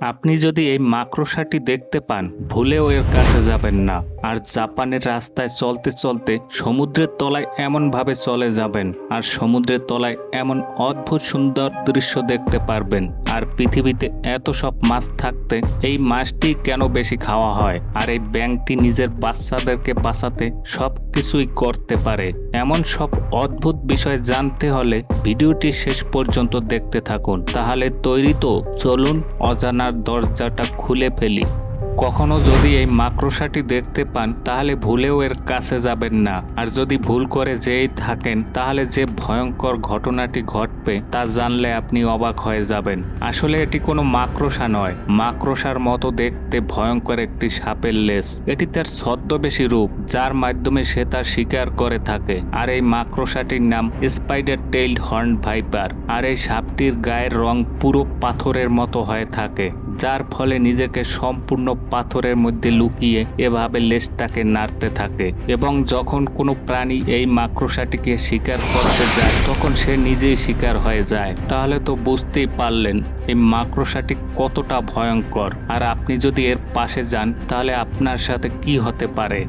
আপনি যদি এই মাকড়সাটি দেখতে পান, ভুলেও এর কাছে যাবেন না। আর জাপানের রাস্তায় চলতে চলতে সমুদ্রের তলায় এমনভাবে চলে যাবেন, আর সমুদ্রের তলায় এমন অদ্ভুত সুন্দর দৃশ্য দেখতে পারবেন। আর পৃথিবীতে এত সব মাছ থাকতে এই মাছটি কেন বেশি খাওয়া হয়? আর এই ব্যাংকটি নিজের বাচ্চাদেরকে বাঁচাতে সব কিছুই করতে পারে। এমন সব অদ্ভুত বিষয় জানতে হলে ভিডিওটি শেষ পর্যন্ত দেখতে থাকুন। তাহলে তৈরি তো, চলুন অজানার দরজাটা খুলে ফেলি। কখনো যদি এই মাকড়সাটি দেখতে পান, তাহলে ভুলেও এর কাছে যাবেন না। আর যদি ভুল করে যেই থাকেন, তাহলে যে ভয়ঙ্কর ঘটনাটি ঘটবে, তা জানলে আপনি অবাক হয়ে যাবেন। আসলে এটি কোনো মাকড়সা নয়। মাকড়সার মতো দেখতে ভয়ঙ্কর একটি সাপের লেস এটি তার ছদ্মবেশী রূপ, যার মাধ্যমে সে তার শিকার করে থাকে। আর এই মাকড়সাটির নাম স্পাইডার টেইলড হর্ন ভাইপার। আর এই সাপটির গায়ের রং পুরো পাথরের মতো হয়ে থাকে। যার ফলে নিজেকে সম্পূর্ণ পাথরের মধ্যে লুকিয়ে এভাবে লেজটাকে নাড়তে থাকে এবং যখন কোনো প্রাণী এই মাকড়সাটিকে শিকার করতে যায়, তখন সে নিজেই শিকার হয়ে যায়। তাহলে তো বুঝতেই পারলেন এই মাকড়সাটি কতটা ভয়ঙ্কর। আর আপনি যদি এর পাশে যান, তাহলে আপনার সাথে কি হতে পারে?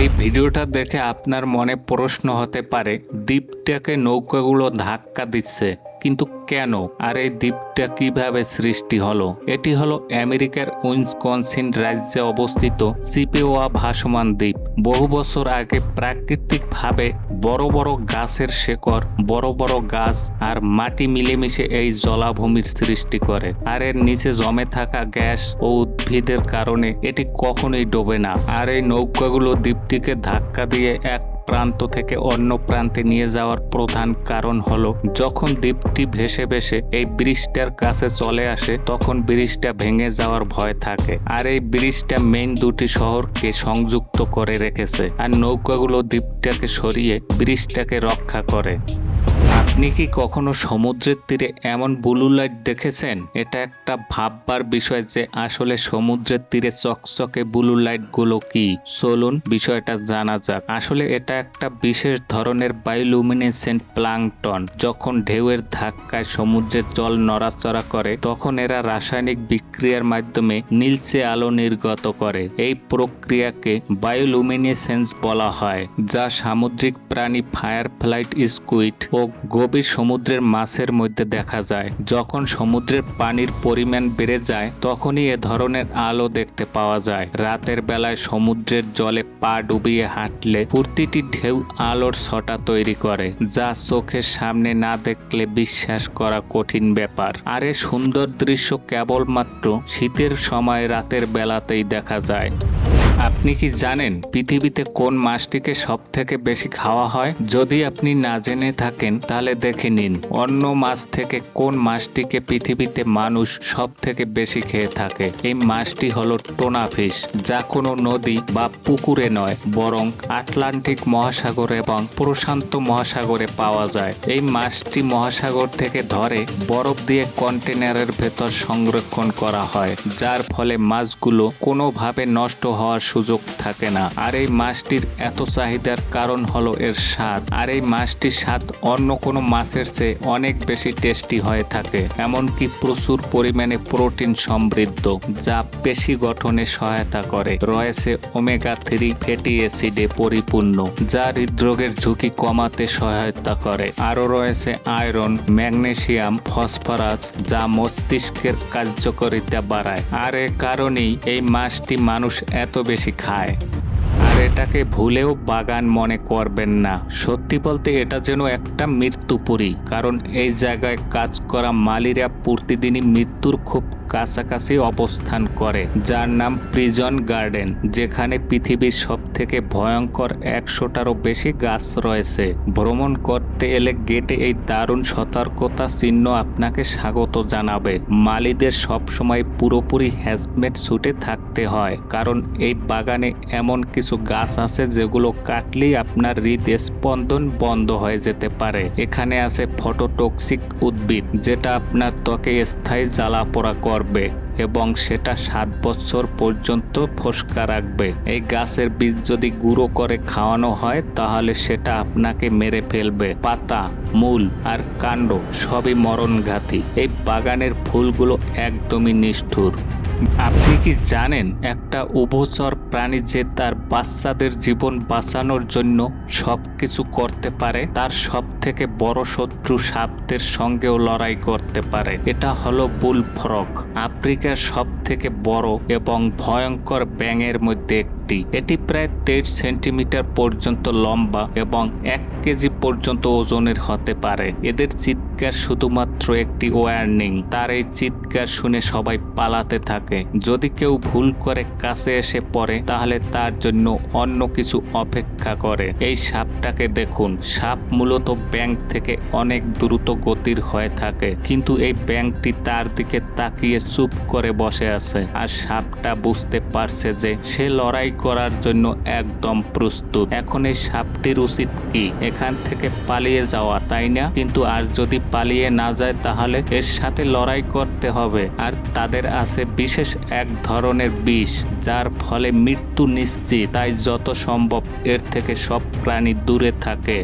এই ভিডিওটা দেখে আপনার মনে প্রশ্ন হতে পারে, দ্বীপটাকে নৌকাগুলো ধাক্কা দিচ্ছে। কিন্তু কেন? আর এই দ্বীপটা কীভাবে সৃষ্টি হলো? এটি হলো আমেরিকার উইন্সকনসিন রাজ্যে অবস্থিত সিপেওয়া ভাসমান দ্বীপ। বহু বছর আগে প্রাকৃতিকভাবে বড় বড় গাছের শেকড়, বড় বড় গাছ আর মাটি মিলেমিশে এই জলাভূমির সৃষ্টি করে। আর এর নিচে জমে থাকা গ্যাস ও উদ্ভিদের কারণে এটি কখনোই ডোবে না। আর এই নৌকাগুলো দ্বীপটিকে ধাক্কা দিয়ে এক প্রান্ত থেকে অন্য প্রান্তে নিয়ে যাওয়ার প্রধান কারণ হলো, যখন দ্বীপটি ভেসে ভেসে এই ব্রিজটার কাছে চলে আসে, তখন ব্রিজটা ভেঙে যাওয়ার ভয় থাকে। আর এই ব্রিজটা মেইন দুটি শহরকে সংযুক্ত করে রেখেছে। আর নৌকাগুলো দ্বীপটাকে সরিয়ে ব্রিজটাকে রক্ষা করে। আপনি কি কখনো সমুদ্রের তীরে এমন ব্লু লাইট দেখেছেন? এটা একটা ভাববার বিষয় যে আসলে সমুদ্রের তীরে চকচকে ব্লু লাইটগুলো কি? চলুন, বিষয়টা জানা যাক। আসলে এটা একটা বিশেষ ধরনের বায়োলুমিনেসেন্ট প্লাংটন। যখন ঢেউয়ের ধাক্কায় সমুদ্রের জল নড়াচড়া করে, তখন এরা রাসায়নিক বিক্রিয়ার মাধ্যমে নীলচে আলো নির্গত করে। এই প্রক্রিয়াকে বায়োলুমিনেসেন্স বলা হয়, যা সামুদ্রিক প্রাণী ফায়ার ফ্লাইট স্কুইড ও গভীর সমুদ্রের মাছের মধ্যে দেখা যায়। যখন সমুদ্রের পানির পরিমাণ বেড়ে যায়, তখনই এ ধরনের আলো দেখতে পাওয়া যায়। রাতের বেলায় সমুদ্রের জলে পা ডুবিয়ে হাঁটলে প্রতিটি ঢেউ আলোর ছটা তৈরি করে, যা চোখের সামনে না দেখলে বিশ্বাস করা কঠিন ব্যাপার। আর এ সুন্দর দৃশ্য কেবলমাত্র শীতের সময় রাতের বেলাতেই দেখা যায়। আপনি কি জানেন পৃথিবীতে কোন মাছটিকে সব থেকে বেশি খাওয়া হয়? যদি আপনি না জেনে থাকেন, তাহলে দেখে নিন অন্য মাছ থেকে কোন মাছটিকে পৃথিবীতে মানুষ সব থেকে বেশি খেয়ে থাকে। এই মাছটি হলো টোনা ফিশ, যা কোনো নদী বা পুকুরে নয়, বরং আটলান্টিক মহাসাগর এবং প্রশান্ত মহাসাগরে পাওয়া যায়। এই মাছটি মহাসাগর থেকে ধরে বরফ দিয়ে কন্টেনারের ভেতর সংরক্ষণ করা হয়, যার ফলে মাছগুলো কোনোভাবে নষ্ট হওয়ার সুযোগ থাকে না। আর এই মাছটির এত চাহিদার কারণ হলো এর স্বাদ। আর এই মাছটির স্বাদ অন্য কোনো মাছের চেয়ে অনেক বেশি টেস্টি হয়ে থাকে। এমনকি প্রচুর পরিমাণে প্রোটিন সমৃদ্ধ, যা পেশি গঠনে সহায়তা করে। রয়েছে ওমেগা থ্রি ফ্যাটি অ্যাসিডে পরিপূর্ণ, যা হৃদরোগের ঝুঁকি কমাতে সহায়তা করে। আরও রয়েছে আয়রন, ম্যাগনেসিয়াম, ফসফরাস, যা মস্তিষ্কের কার্যকারিতা বাড়ায়। আর এ কারণেই এই মাছটি মানুষ এত বেশি খায়। আর এটাকে ভুলেও বাগান মনে করবেন না। সত্যি বলতে এটা যেন একটা মৃত্যুপুরী, কারণ এই জায়গায় কাজ করা মালিরা প্রতিদিনই মৃত্যুর খুব কাছাকাছি অবস্থান করে, যার নাম প্রিজন গার্ডেন, যেখানে পৃথিবীর সব থেকে ভয়ঙ্কর একশোটারও বেশি গাছ রয়েছে। ভ্রমণ করতে এলে গেটে এই দারুণ সতর্কতা চিহ্ন আপনাকে স্বাগত জানাবে। মালিদের সবসময় পুরোপুরি হ্যাজমেট ছুটে থাকতে হয়, কারণ এই বাগানে এমন কিছু গাছ আছে যেগুলো কাটলেই আপনার হৃদ স্পন্দন বন্ধ হয়ে যেতে পারে। এখানে আছে ফটোটক্সিক উদ্ভিদ, যেটা আপনার ত্বকে স্থায়ী জ্বালা পোড়া করবে এবং সেটা সাত বছর পর্যন্ত ফসকা রাখবে। এই গাছের বীজ যদি গুঁড়ো করে খাওয়ানো হয়, তাহলে সেটা আপনাকে মেরে ফেলবে। পাতা, মূল আর কাণ্ড সবই মরণঘাতী। এই বাগানের ফুলগুলো একদমই নিষ্ঠুর। আপনি কি জানেন একটা উভচর প্রাণী যে তার বাচ্চাদের জীবন বাঁচানোর জন্য সব কিছু করতে পারে, তার সব থেকে বড় শত্রু সাপদের সঙ্গেও লড়াই করতে পারে। এটা হলো বুল ফ্রক আফ্রিকার সব থেকে বড় এবং ভয়ঙ্কর ব্যাঙের মধ্যে একটি। এটি প্রায় তেইশ সেন্টিমিটার পর্যন্ত লম্বা এবং এক কেজি পর্যন্ত ওজনের হতে পারে। এদের চিৎকার শুধুমাত্র একটি ওয়ার্নিং। তার এই চিৎকার শুনে সবাই পালাতে থাকে। যদি কেউ ভুল করে কাছে এসে পড়ে, তাহলে তার জন্য অন্য কিছু অপেক্ষা করে। এই সাপটাকে দেখুন। সাপ মূলত ব্যাংক থেকে অনেক দ্রুত গতির হয়ে থাকে। কিন্তু এই ব্যাংকটি তার দিকে তাকিয়ে চুপ করে বসে আছে আর সাপটা বুঝতে পারছে যে সে লড়াই করার জন্য একদম প্রস্তুত। এখন এই সাপটির উচিত কি? এখান থেকে পালিয়ে যাওয়া, তাই না? কিন্তু আর যদি পালিয়ে না যায় তাহলে এর সাথে লড়াই করতে হবে। আর তাদের আছে বিশেষ এক ধরনের বিষ, যার ফলে মৃত্যু নিশ্চিত। তাই যত সম্ভব এর থেকে সব প্রাণী দূরে থাকে।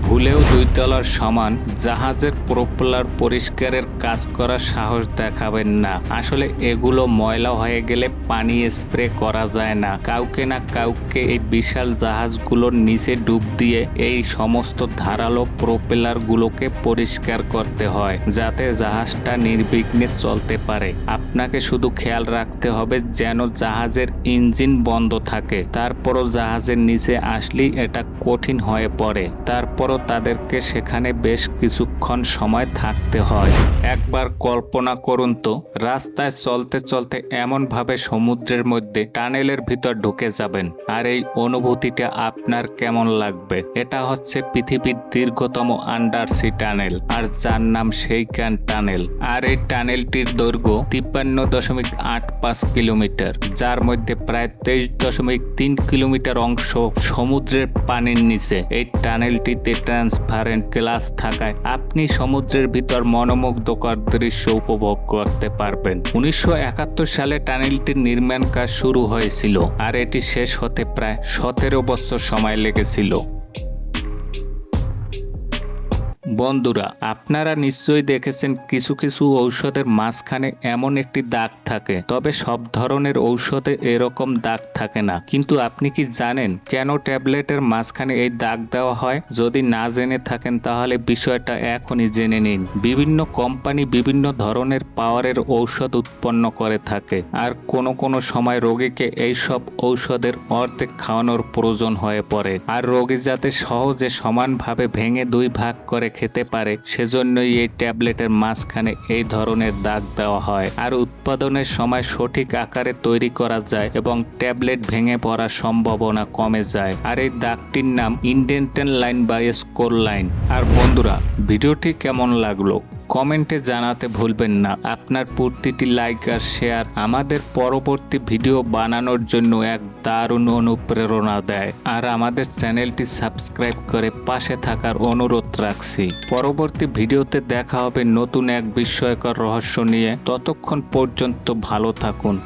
ভুলেও দুই তলার সমান জাহাজের প্রোপেলার পরিষ্কারের কাজ করার সাহস দেখাবেন না। আসলে এগুলো ময়লা হয়ে গেলে পানি স্প্রে করা যায় না। কাউকে না কাউকে এই বিশাল জাহাজগুলোর নিচে ডুব দিয়ে এই সমস্ত ধারালো প্রোপেলারগুলোকে পরিষ্কার করতে হয়, যাতে জাহাজটা নির্বিঘ্নে চলতে পারে। আপনাকে শুধু খেয়াল রাখতে হবে যেন জাহাজের ইঞ্জিন বন্ধ থাকে। তারপরও জাহাজের নিচে আসলেই এটা কঠিন হয়ে পড়ে। তারপরও তাদেরকে সেখানে বেশ কিছুক্ষণ সময় থাকতে হয়। একবার কল্পনা করুন তো, রাস্তায় চলতে চলতে এমনভাবে সমুদ্রের মধ্যে টানেলের ভিতর ঢুকে যাবেন। আর এই অনুভূতিটা আপনার কেমন লাগবে? এটা হচ্ছে পৃথিবীর দীর্ঘতম আন্ডারসি টানেল, আর যার নাম সেইকান টানেল। আর এই টানেলটির দৈর্ঘ্য তিপ্পান্ন দশমিক আট পাঁচ কিলোমিটার, যার মধ্যে প্রায় তেইশ দশমিক তিন কিলোমিটার অংশ সমুদ্রের পানির নিচে। এই টানেলটিতে ট্রান্সপারেন্ট গ্লাস থাকায় আপনি সমুদ্রের ভিতর মনোমুগ্ধকর দৃশ্য উপভোগ করতে পারবেন। উনিশশো একাত্তর সালে টানেলটির নির্মাণ কাজ শুরু হয়েছিল, আর এটি শেষ হতে প্রায় সতেরো বছর সময় লেগেছিল। বন্ধুরা, আপনারা নিশ্চয়ই দেখেছেন কিছু কিছু ঔষধের মাঝখানে এমন একটি দাগ থাকে। তবে সব ধরনের ঔষধে এরকম দাগ থাকে না। কিন্তু আপনি কি জানেন কেন ট্যাবলেটের মাঝখানে এই দাগ দেওয়া হয়? যদি না জেনে থাকেন তাহলে বিষয়টা এখনই জেনে নিন। বিভিন্ন কোম্পানি বিভিন্ন ধরনের পাওয়ারের ঔষধ উৎপন্ন করে থাকে। আর কোনো কোনো সময় রোগীকে এই সব ঔষধের অর্ধেক খাওয়ানোর প্রয়োজন হয়ে পড়ে। আর রোগী যাতে সহজে সমানভাবে ভেঙে দুই ভাগ করে খেতে পারে। সেজন্যই এই ট্যাবলেটের মাঝখানে এই ধরনের দাগ দেওয়া হয়। আর উৎপাদনের সময় সঠিক আকারে তৈরি করা যায় এবং ট্যাবলেট ভেঙে পড়ার সম্ভাবনা কমে যায়। আর এই দাগটির নাম ইন্ডেন্টেন লাইন বা স্কোর লাইন। আর বন্ধুরা, ভিডিওটি কেমন লাগল? কমেন্টে জানাতে ভুলবেন না। আপনার প্রতিটি লাইক আর শেয়ার আমাদের পরবর্তী ভিডিও বানানোর জন্য এক দারুণ অনুপ্রেরণা দেয়। আর আমাদের চ্যানেলটি সাবস্ক্রাইব করে পাশে থাকার অনুরোধ রাখছি। পরবর্তী ভিডিওতে দেখা হবে নতুন এক বিস্ময়কর রহস্য নিয়ে। ততক্ষণ পর্যন্ত ভালো থাকুন।